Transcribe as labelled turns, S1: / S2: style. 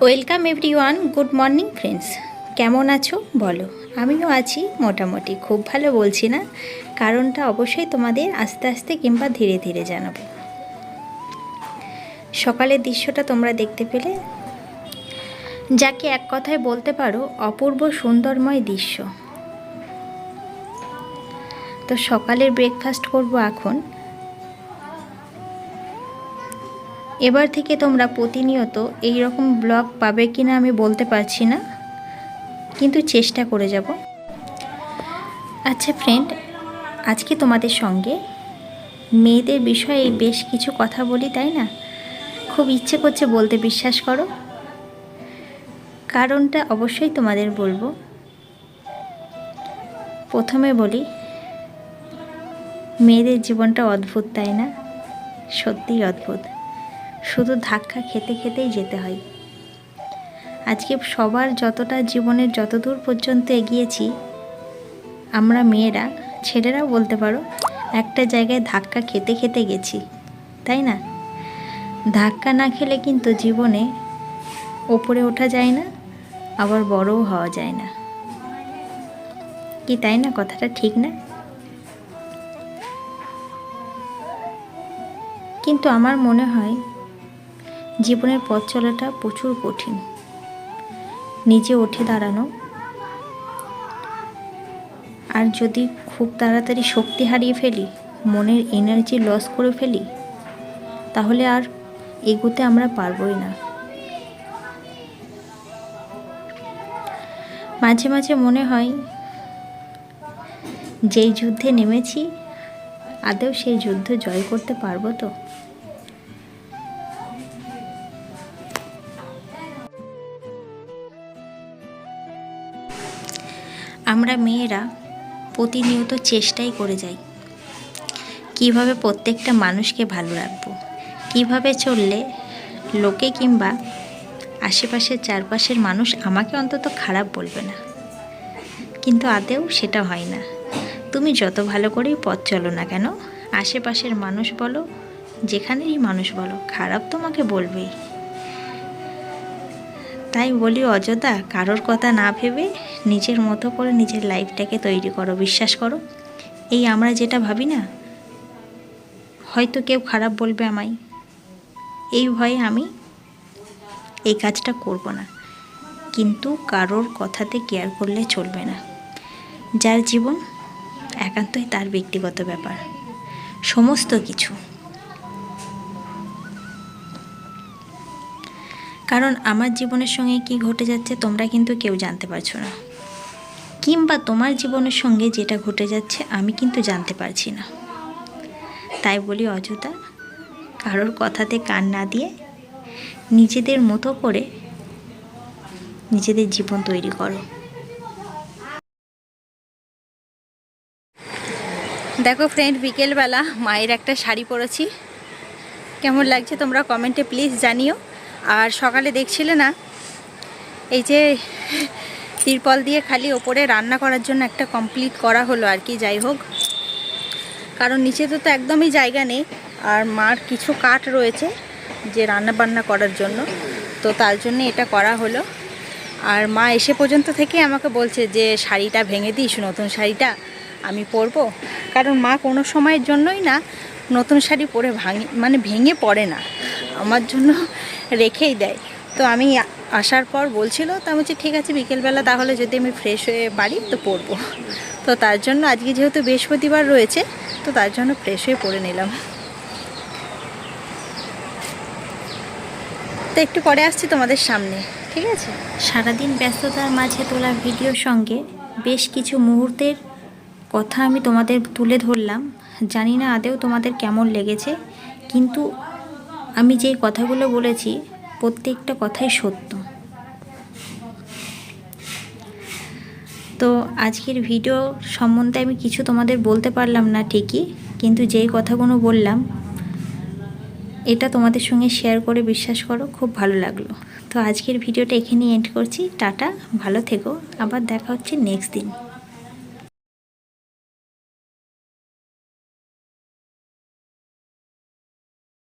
S1: Welcome everyone good morning friends. কেমন আছো? বলো। আমিও আছি মোটামুটি, খুব ভালো বলছি না। কারণটা অবশ্যই তোমাদের আস্তে আস্তে কিংবা ধীরে ধীরে জানাব। সকালের দৃশ্যটা তোমরা দেখতে পেলে। যাকে এক কথায় বলতে পারো, অপূর্ব সুন্দরময় দৃশ্য। তো সকালের ব্রেকফাস্ট করব এখন। এবার থেকে তোমরা প্রতিনিয়ত এই রকম ব্লগ পাবে কি না আমি বলতে পারছি না, কিন্তু চেষ্টা করে যাব। আচ্ছা ফ্রেন্ড আজকে তোমাদের সঙ্গে মেয়েদের বিষয়ে বেশ কিছু কথা বলি, তাই না? খুব ইচ্ছে করছে বলতে বিশ্বাস করো। কারণটা অবশ্যই তোমাদের বলব। প্রথমে বলি, মেয়েদের জীবনটা অদ্ভুত, তাই না? সত্যিই অদ্ভুত। শুধু ধাক্কা খেতে খেতেই যেতে হয়। আজকে সবার যতটা জীবনের যতদূর পর্যন্ত এগিয়েছি, আমরা মেয়েরা, ছেলেরাও বলতে পারো, একটা জায়গায় ধাক্কা খেতে খেতে গেছি, তাই না? ধাক্কা না খেলে কিন্তু জীবনে ওপরে ওঠা যায় না, আবার বড়ও হওয়া যায় না। কি তাই না? কথাটা ঠিক না? কিন্তু আমার মনে হয় জীবনের পথ চলাটা প্রচুর কঠিন। নিজে উঠে দাঁড়ানো। আর যদি খুব তাড়াতাড়ি শক্তি হারিয়ে ফেলি, মনের এনার্জি লস করে ফেলি, তাহলে আর এগোতে আমরা পারবই না। মাঝে মাঝে মনে হয়, যেই যুদ্ধে নেমেছি আদেও সেই যুদ্ধ জয় করতে পারব তো? আমরা মেয়েরা প্রতিনিয়ত চেষ্টাই করে যাই। কীভাবে প্রত্যেকটা মানুষকে ভালো রাখব? কীভাবে চললে লোকে কিংবা আশেপাশের চারপাশের মানুষ আমাকে অন্তত খারাপ বলবে না? কিন্তু আদেও সেটা হয় না। তুমি যত ভালো করেই পথ চলো না কেন, আশেপাশের মানুষ বলো, যেখানেরই মানুষ বলো, খারাপ তোমাকে বলবেই। তাই বলি অযোধ্যা কারোর কথা না ভেবে নিজের মতো করে নিজের লাইফটাকে তৈরি করো, বিশ্বাস করো। এই আমরা যেটা ভাবি না, হয়তো কেউ খারাপ বলবে আমায়। এই ভয়ে আমি এই কাজটা করব না। কিন্তু কারোর কথাতে কেয়ার করলে চলবে না। যার জীবন একান্তই তার ব্যক্তিগত ব্যাপার। সমস্ত কিছু। কারণ আমার জীবনের সঙ্গে কি ঘটে যাচ্ছে তোমরা কিন্তু কেউ জানতে পারছ না। কিংবা তোমার জীবনের সঙ্গে যেটা ঘটে যাচ্ছে আমি কিন্তু জানতে পারছি না। তাই বলি অযথা, কারোর কথাতে কান না দিয়ে নিজেদের মতো করে নিজেদের জীবন তৈরি করো। দেখো ফ্রেন্ড বিকেলবেলা মায়ের একটা শাড়ি পরেছি। কেমন লাগছে তোমরা কমেন্টে প্লিজ জানিও। আর সকালে দেখছিলে না? এই যে তিরপল দিয়ে খালি ওপরে রান্না করার জন্য একটা কমপ্লিট করা হলো আর কি, যাই হোক। কারণ নিচে তো তো একদমই জায়গা নেই, আর মার কিছু কাঠ রয়েছে যে রান্না বান্না করার জন্য। তো তার জন্য এটা করা হলো। আর মা এসে পর্যন্ত থেকে আমাকে বলছে যে, শাড়িটা ভেঙে দিস, নতুন শাড়িটা আমি পরবো। কারণ মা কোনো সময়ের জন্যই না নতুন শাড়ি পরে ভাঙি মানে ভেঙে পড়ে না। আমার জন্য রেখেই দেয়। তো আমি আসার পর বলছিল, তো আমি বলছি, ঠিক আছে, বিকেলবেলা তাহলে যদি আমি ফ্রেশ হয়ে পারি তো পরবো। তো তার জন্য আজকে যেহেতু বৃহস্পতিবার রয়েছে, তো তার জন্য ফ্রেশ হয়ে পরে নিলাম। তো একটু পরে আসছি তোমাদের সামনে, ঠিক আছে? সারাদিন ব্যস্ততার মাঝে তোলা ভিডিওর সঙ্গে বেশ কিছু মুহূর্তের কথা আমি তোমাদের তুলে ধরলাম। জানি না আদেও তোমাদের কেমন লেগেছে, কিন্তু আমি যেই কথাগুলো বলেছি, প্রত্যেকটা কথাই সত্য। তো আজকের ভিডিও সম্বন্ধে আমি কিছু তোমাদের বলতে পারলাম না ঠিকই, কিন্তু যেই কথাগুলো বললাম, এটা তোমাদের সঙ্গে শেয়ার করে বিশ্বাস করো, খুব ভালো লাগল। তো আজকের ভিডিওটা এখানেই এন্ড করছি। টাটা, ভালো থেকো। আবার দেখা হচ্ছে নেক্সট দিন।